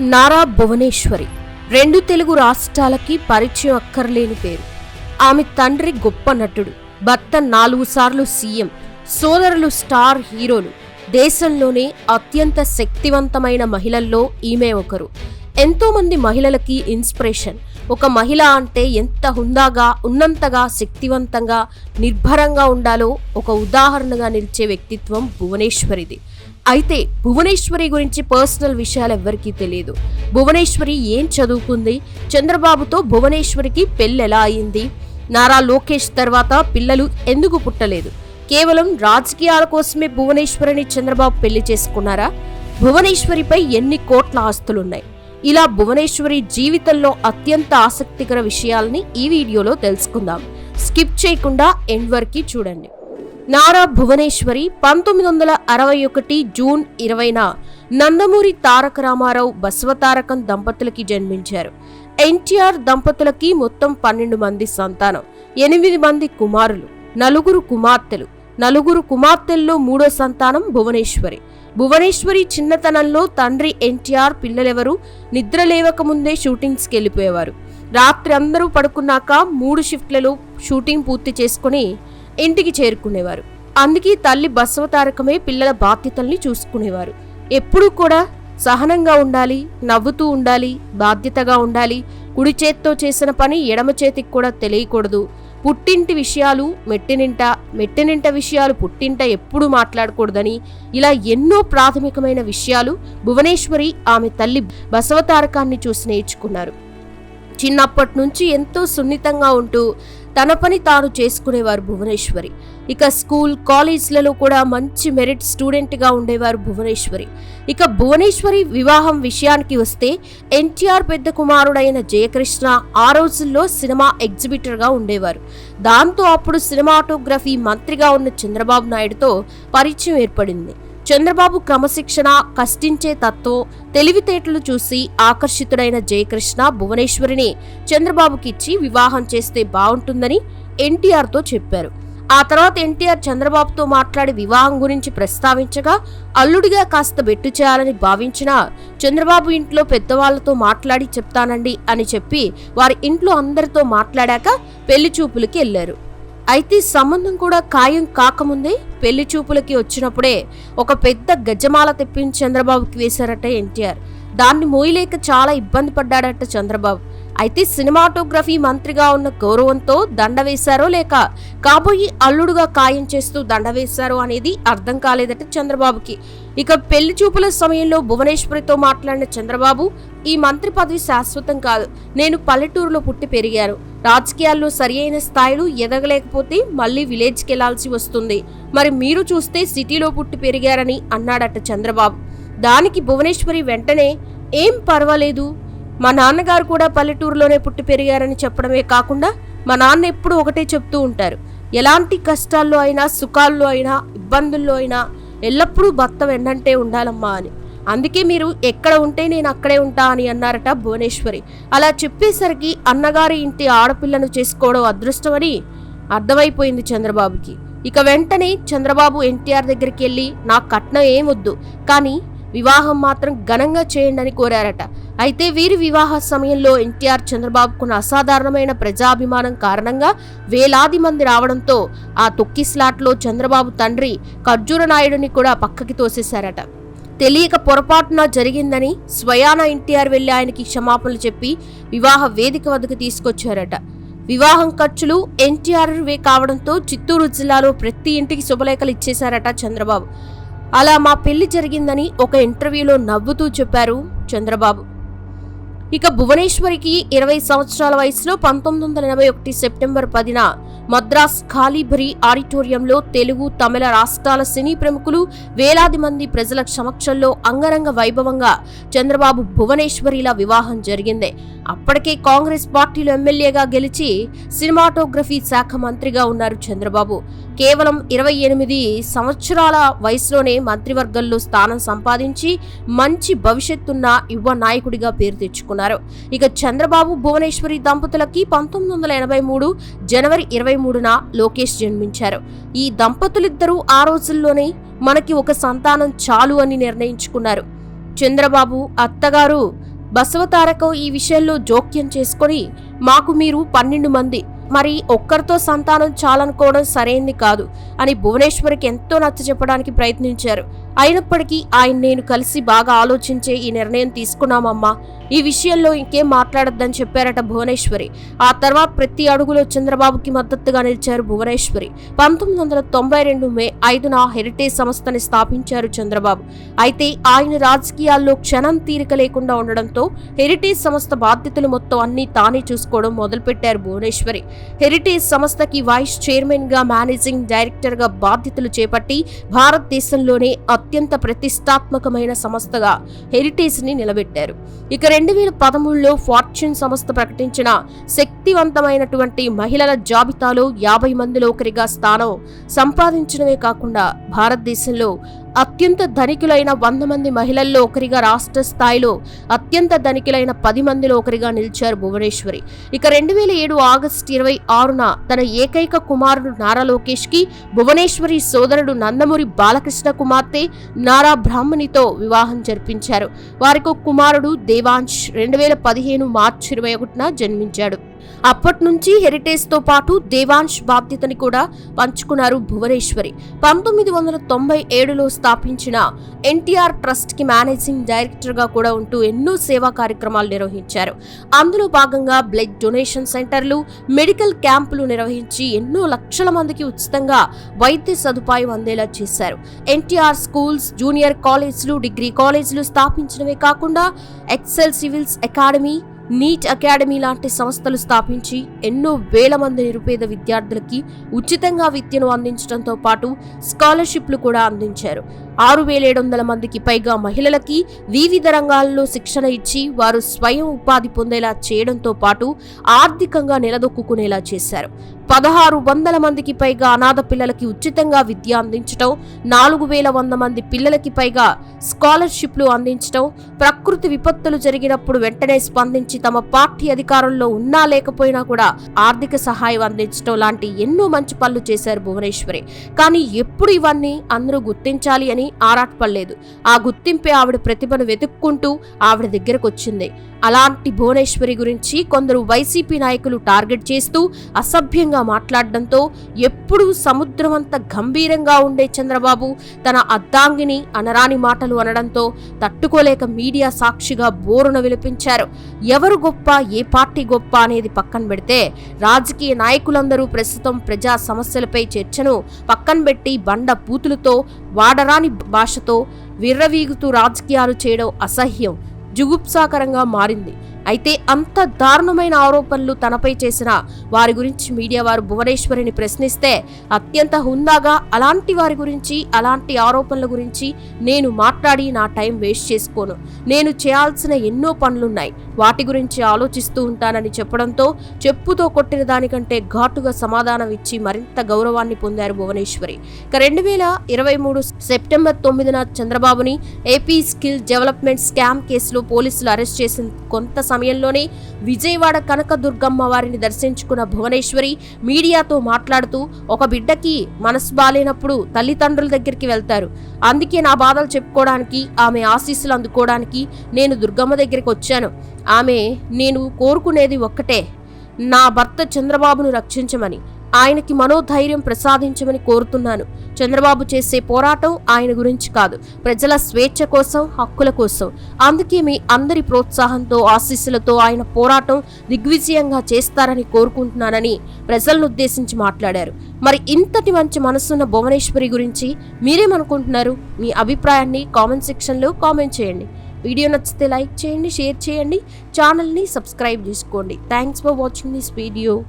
నారా భువనేశ్వరి. రెండు తెలుగు రాష్ట్రాలకి పరిచయం అక్కర్లేని పేరు. ఆమె తండ్రి గొప్ప నటుడు భర్త నాలుగు సార్లు సీఎం సోదరులు స్టార్ హీరోలు. దేశంలోనే అత్యంత శక్తివంతమైన మహిళల్లో ఈమె ఒకరు. ఎంతోమంది మహిళలకి ఇన్స్పిరేషన్. ఒక మహిళ అంటే ఎంత హుందాగా ఉన్నంతగా శక్తివంతంగా నిర్భరంగా ఉండాలో ఒక ఉదాహరణగా నిలిచే వ్యక్తిత్వం భువనేశ్వరిది. అయితే భువనేశ్వరి గురించి పర్సనల్ విషయాలు ఎవ్వరికీ తెలియదు. భువనేశ్వరి ఏం చదువుకుంది? చంద్రబాబుతో భువనేశ్వరికి పెళ్ళి ఎలా అయింది? నారా లోకేష్ తర్వాత పిల్లలు ఎందుకు పుట్టలేదు? కేవలం రాజకీయాల కోసమే భువనేశ్వరిని చంద్రబాబు పెళ్ళి చేసుకున్నారా? భువనేశ్వరిపై ఎన్ని కోట్ల ఆస్తులున్నాయి? ఇలా భువనేశ్వరి జీవితంలో అత్యంత ఆసక్తికర విషయాలని ఈ వీడియోలో తెలుసుకుందాం. స్కిప్ చేయకుండా ఎండ్ వరకు చూడండి. నారా భువనేశ్వరి పంతొమ్మిది వందల అరవై ఒకటి జూన్ ఇరవైన నందమూరి తారక రామారావు బసవతారకం దంపతులకి జన్మించారు. ఎన్టీఆర్ దంపతులకి మొత్తం పన్నెండు మంది సంతానం ఎనిమిది మంది కుమారులు నలుగురు కుమార్తెలు. నలుగురు కుమార్తెల్లో మూడో సంతానం భువనేశ్వరి. భువనేశ్వరి చిన్నతనంలో తండ్రి ఎన్టీఆర్ పిల్లలెవరూ నిద్ర లేవకముందే షూటింగ్స్కి వెళ్ళిపోయేవారు. రాత్రి అందరూ పడుకున్నాక మూడు షిఫ్ట్లలో షూటింగ్ పూర్తి చేసుకుని ఇంటికి చేరుకునేవారు. అందుకే తల్లి బసవతారకమే పిల్లల బాధ్యతల్ని చూసుకునేవారు. ఎప్పుడూ కూడా సహనంగా ఉండాలి నవ్వుతూ ఉండాలి బాధ్యతగా ఉండాలి కుడి చేత్తో చేసిన పని ఎడమ చేతికి కూడా తెలియకూడదు. పుట్టింటి విషయాలు మెట్టినింట మెట్టినింట విషయాలు పుట్టింట ఎప్పుడూ మాట్లాడకూడదని ఇలా ఎన్నో ప్రాథమికమైన విషయాలు భువనేశ్వరి ఆమె తల్లి బసవతారకాన్ని చూసి నేర్చుకున్నారు. చిన్నప్పటి నుంచి ఎంతో సున్నితంగా ఉంటూ తన పని తాను చేసుకునేవారు భువనేశ్వరి. ఇక స్కూల్ కాలేజ్లలో కూడా మంచి మెరిట్ స్టూడెంట్గా ఉండేవారు భువనేశ్వరి. ఇక భువనేశ్వరి వివాహం విషయానికి వస్తే ఎన్టీఆర్ పెద్ద కుమారుడైన జయకృష్ణ ఆ రోజుల్లో సినిమా ఎగ్జిబిటర్గా ఉండేవారు. దాంతో అప్పుడు సినిమాటోగ్రఫీ మంత్రిగా ఉన్న చంద్రబాబు నాయుడుతో పరిచయం ఏర్పడింది. చంద్రబాబు క్రమశిక్షణ కష్టించే తత్వం తెలివితేటలు చూసి ఆకర్షితుడైన జయకృష్ణ భువనేశ్వరిని చంద్రబాబుకిచ్చి వివాహం చేస్తే బాగుంటుందని ఎన్టీఆర్తో చెప్పారు. ఆ తర్వాత ఎన్టీఆర్ చంద్రబాబుతో మాట్లాడి వివాహం గురించి ప్రస్తావించగా అల్లుడిగా కాస్త బెట్టు చేయాలని భావించినా చంద్రబాబు ఇంట్లో పెద్దవాళ్ళతో మాట్లాడి చెప్తానండి అని చెప్పి వారి ఇంట్లో అందరితో మాట్లాడాక పెళ్ళి చూపులకి వెళ్ళారు అయితే సంబంధం కూడా ఖాయం కాకముందే పెళ్ళి చూపులకి వచ్చినప్పుడే ఒక పెద్ద గజమాల తెప్పించి చంద్రబాబుకి వేశారట ఎన్టీఆర్. దాన్ని మోయలేక చాలా ఇబ్బంది పడ్డాడట చంద్రబాబు. అయితే సినిమాటోగ్రఫీ మంత్రిగా ఉన్న గౌరవంతో దండ వేశారో లేక కాబోయి అల్లుడుగా ఖాయం చేస్తూ దండ వేశారో అనేది అర్థం కాలేదట చంద్రబాబుకి. ఇక పెళ్ళి చూపుల సమయంలో భువనేశ్వరితో మాట్లాడిన చంద్రబాబు ఈ మంత్రి పదవి శాశ్వతం కాదు. నేను పల్లెటూరులో పుట్టి పెరిగాను. రాజకీయాల్లో సరి అయిన స్థాయిలో ఎదగలేకపోతే మళ్ళీ విలేజ్కి వెళ్ళాల్సి వస్తుంది. మరి మీరు చూస్తే సిటీలో పుట్టి పెరిగారని అన్నాడట చంద్రబాబు. దానికి భువనేశ్వరి వెంటనే ఏం పర్వాలేదు. మా నాన్నగారు కూడా పల్లెటూరులోనే పుట్టి పెరిగారని చెప్పడమే కాకుండా మా నాన్న ఎప్పుడు ఒకటే చెప్తూ ఉంటారు. ఎలాంటి కష్టాల్లో అయినా సుఖాల్లో అయినా ఇబ్బందుల్లో అయినా ఎల్లప్పుడూ భర్త వెన్నంటే ఉండాలమ్మా అని. అందుకే మీరు ఎక్కడ ఉంటే నేను అక్కడే ఉంటా అని అన్నారట భువనేశ్వరి. అలా చెప్పేసరికి అన్నగారి ఇంటి ఆడపిల్లను చేసుకోవడం అదృష్టమని అర్థమైపోయింది చంద్రబాబుకి. ఇక వెంటనే చంద్రబాబు ఎన్టీఆర్ దగ్గరికి వెళ్ళి నా కట్నం ఏమొద్దు కానీ వివాహం మాత్రం ఘనంగా చేయండి అని కోరారట. అయితే వీరి వివాహ సమయంలో ఎన్టీఆర్ చంద్రబాబుకున్న అసాధారణమైన ప్రజాభిమానం కారణంగా వేలాది మంది రావడంతో ఆ తొక్కి స్లాట్లో చంద్రబాబు తండ్రి ఖర్జూర నాయుడిని కూడా పక్కకి తోసేశారట. తెలియక పొరపాటున జరిగిందని స్వయాన ఎన్టీఆర్ వెళ్ళి ఆయనకి క్షమాపణలు చెప్పి వివాహ వేదిక వద్దకు తీసుకొచ్చారట. వివాహం ఖర్చులు ఎన్టీఆర్వే కావడంతో చిత్తూరు జిల్లాలో ప్రతి ఇంటికి శుభలేఖలు ఇచ్చేశారట చంద్రబాబు. అలా మా పెళ్ళి జరిగిందని ఒక ఇంటర్వ్యూలో నవ్వుతూ చెప్పారు చంద్రబాబు. ఇక భువనేశ్వరికి ఇరవై సంవత్సరాల వయసులో పంతొమ్మిది వందల ఎనభై ఒకటి సెప్టెంబర్ పదిన మద్రాస్ ఖాళీభరి ఆడిటోరియంలో తెలుగు తమిళ రాష్ట్రాల సినీ ప్రముఖులు వేలాది మంది ప్రజల సమక్షంలో అంగరంగ వైభవంగా చంద్రబాబు భువనేశ్వరిల వివాహం జరిగింది. అప్పటికే కాంగ్రెస్ పార్టీలో ఎమ్మెల్యేగా గెలిచి సినిమాటోగ్రఫీ శాఖ మంత్రిగా ఉన్నారు చంద్రబాబు. కేవలం ఇరవై ఎనిమిది సంవత్సరాల వయసులోనే మంత్రివర్గంలో స్థానం సంపాదించి మంచి భవిష్యత్తున్న యువ నాయకుడిగా పేరు తెచ్చుకున్నారు. ఇక చంద్రబాబు భువనేశ్వరి దంపతులకి పంతొమ్మిది వందల ఎనభై మూడు జనవరి ఇరవై మూడున లోకేష్ జన్మించారు. ఈ దంపతులిద్దరూ ఆ రోజుల్లోనే మనకి ఒక సంతానం చాలు అని నిర్ణయించుకున్నారు. చంద్రబాబు అత్తగారు బసవతారకం ఈ విషయంలో జోక్యం చేసుకొని మాకు మీరు పన్నెండు మంది మరి ఒక్కరితో సంతానం చాలనుకోవడం సరైంది కాదు అని భువనేశ్వరికి ఎంతో నచ్చ చెప్పడానికి ప్రయత్నించారు. అయినప్పటికీ ఆయన నేను కలిసి బాగా ఆలోచించే ఈ నిర్ణయం తీసుకున్నామమ్మా. ఈ విషయంలో ఇంకేం మాట్లాడొద్దని చెప్పారట భువనేశ్వరి. ఆ తర్వాత ప్రతి అడుగులో చంద్రబాబుకి మద్దతుగా నిలిచారు భువనేశ్వరి. పంతొమ్మిది వందల తొంభై రెండు మే ఐదున హెరిటేజ్ సంస్థని స్థాపించారు చంద్రబాబు. అయితే ఆయన రాజకీయాల్లో క్షణం తీరిక లేకుండా ఉండడంతో హెరిటేజ్ సంస్థ బాధ్యతలు మొత్తం అన్ని తానే చూసుకోవడం మొదలుపెట్టారు భువనేశ్వరి. హెరిటేజ్ సంస్థకి వైస్ చైర్మన్గా మేనేజింగ్ డైరెక్టర్గా బాధ్యతలు చేపట్టి భారతదేశంలోనే అత్యంత ప్రతిష్టాత్మకమైన సంస్థగా హెరిటేజ్ని నిలబెట్టారు. ఇక రెండు వేల పదమూడులో ఫార్చ్యూన్ సంస్థ ప్రకటించిన శక్తివంతమైనటువంటి మహిళల జాబితాలో యాభై మందిలో ఒకరిగా స్థానం సంపాదించడమే కాకుండా భారతదేశంలో అత్యంత ధనికులైన వంద మంది మహిళల్లో ఒకరిగా రాష్ట్ర స్థాయిలో అత్యంత ధనికులైన పది మందిలో ఒకరిగా నిలిచారు భువనేశ్వరి. ఇక రెండు వేల ఏడు ఆగస్టు ఇరవై ఆరున తన ఏకైక కుమారుడు నారా లోకేష్కి భువనేశ్వరి సోదరుడు నందమూరి బాలకృష్ణ కుమార్తె నారా బ్రాహ్మణితో వివాహం జరిపించారు. వారికి కుమారుడు దేవాంశ్ రెండు వేల పదిహేను మార్చి ఇరవై ఒకటిన జన్మించాడు. అప్పటినుంచి హెరిటేజ్తో హెరిటేజ్తో పాటు దేవాంశ్ బాధ్యతని కూడా పంచుకున్నారు భువనేశ్వరి. పంతొమ్మిది వందల తొంభై ఏడులో స్థాపించిన ఎన్టీఆర్ ట్రస్ట్కి మేనేజింగ్ డైరెక్టర్గా కూడా ఉంటూ ఎన్నో సేవా కార్యక్రమాలు నిర్వహించారు. అందులో భాగంగా బ్లడ్ డొనేషన్ సెంటర్లు మెడికల్ క్యాంపులు నిర్వహించి ఎన్నో లక్షల మందికి ఉచితంగా వైద్య సదుపాయం అందేలా చేశారు. ఎన్టీఆర్ స్కూల్స్ జూనియర్ కాలేజ్లు డిగ్రీ కాలేజ్లు స్థాపించడమే కాకుండా excel civils academy NEET academy లాంటి సంస్థలు స్థాపించి ఎన్నో వేల మంది నిరుపేద విద్యార్థులకి ఉచితంగా విద్యను అందించడంతో పాటు స్కాలర్షిప్లు కూడా అందించారు. ఆరు వేల ఏడు వందల మందికి పైగా మహిళలకి వివిధ రంగాల్లో శిక్షణ ఇచ్చి వారు స్వయం ఉపాధి పొందేలా చేయడంతో పాటు ఆర్థికంగా నిలదొక్కునేలా చేశారు. పదహారు వందల మందికి పైగా అనాథ పిల్లలకి ఉచితంగా విద్య అందించటం నాలుగు వేల వంద మంది పిల్లలకి పైగా స్కాలర్షిప్లు అందించటం ప్రకృతి విపత్తులు జరిగినప్పుడు వెంటనే స్పందించి తమ పార్టీ అధికారంలో ఉన్నా లేకపోయినా కూడా ఆర్థిక సహాయం అందించడం లాంటి ఎన్నో మంచి పనులు చేశారు భువనేశ్వరి. కానీ ఎప్పుడు ఇవన్నీ అందరూ గుర్తించాలి అని ఆరాటపడలేదు. ఆ గుర్తింపే ఆవిడ ప్రతిభను వెతుక్కుంటూ ఆవిడ దగ్గరకు వచ్చింది అలాంటి భువనేశ్వరి గురించి కొందరు వైసీపీ నాయకులు టార్గెట్ చేస్తూ అసభ్యంగా మాట్లాడడంతో ఎప్పుడూ సముద్రమంత గంభీరంగా ఉండే చంద్రబాబు తన అద్దాంగిని అనరాని మాటలు అనడంతో తట్టుకోలేక మీడియా సాక్షిగా బోరున విలిపించారు. ఎవరు గొప్ప ఏ పార్టీ గొప్ప అనేది పక్కన పెడితే రాజకీయ నాయకులందరూ ప్రస్తుతం ప్రజా సమస్యలపై చర్చను పక్కన పెట్టి బండ పూతులతో వాడరాని భాషతో విర్రవీగుతూ రాజకీయాలు చేయడం అసహ్యం. జుగుప్సాకరంగా మారింది. అయితే అంత దారుణమైన ఆరోపణలు తనపై చేసిన వారి గురించి మీడియా వారు భువనేశ్వరిని ప్రశ్నిస్తే అత్యంత హుందాగా అలాంటి వారి గురించి అలాంటి ఆరోపణల గురించి నేను మాట్లాడి నా టైం వేస్ట్ చేసుకోను. నేను చేయాల్సిన ఎన్నో పనులున్నాయి. వాటి గురించి ఆలోచిస్తూ ఉంటానని చెప్పడంతో చెప్పుతో కొట్టిన దానికంటే ఘాటుగా సమాధానం ఇచ్చి మరింత గౌరవాన్ని పొందారు భువనేశ్వరి. ఇక రెండు వేల ఇరవై మూడు సెప్టెంబర్ తొమ్మిదిన చంద్రబాబుని ఏపీ స్కిల్ డెవలప్మెంట్ స్కామ్ కేసులో పోలీసులు అరెస్ట్ చేసిన కొంత సమయంలోనే విజయవాడ కనకదుర్గమ్మ వారిని దర్శించుకున్న భువనేశ్వరి మీడియాతో మాట్లాడుతూ ఒక బిడ్డకి మనసు బాలేనప్పుడు తల్లిదండ్రుల దగ్గరికి వెళ్తారు. అందుకే నా బాధలు చెప్పుకోవడానికి ఆమె ఆశీస్సులు అందుకోవడానికి నేను దుర్గమ్మ దగ్గరికి వచ్చాను. ఆమె నేను కోరుకునేది ఒక్కటే. నా భర్త చంద్రబాబును రక్షించమని. ఆయనకి మనోధైర్యం ప్రసాదించమని కోరుతున్నాను. చంద్రబాబు చేసే పోరాటం ఆయన గురించి కాదు. ప్రజల స్వేచ్ఛ కోసం హక్కుల కోసం. అందుకే మీ అందరి ప్రోత్సాహంతో ఆశీస్సులతో ఆయన పోరాటం దిగ్విజయంగా చేస్తారని కోరుకుంటున్నానని ప్రజలను ఉద్దేశించి మాట్లాడారు. మరి ఇంతటి మంచి మనసున్న భువనేశ్వరి గురించి మీరేమనుకుంటున్నారు? మీ అభిప్రాయాన్ని కామెంట్ సెక్షన్లో కామెంట్ చేయండి. వీడియో నచ్చితే లైక్ చేయండి షేర్ చేయండి. ఛానల్ని సబ్స్క్రైబ్ చేసుకోండి. Thanks for watching this video.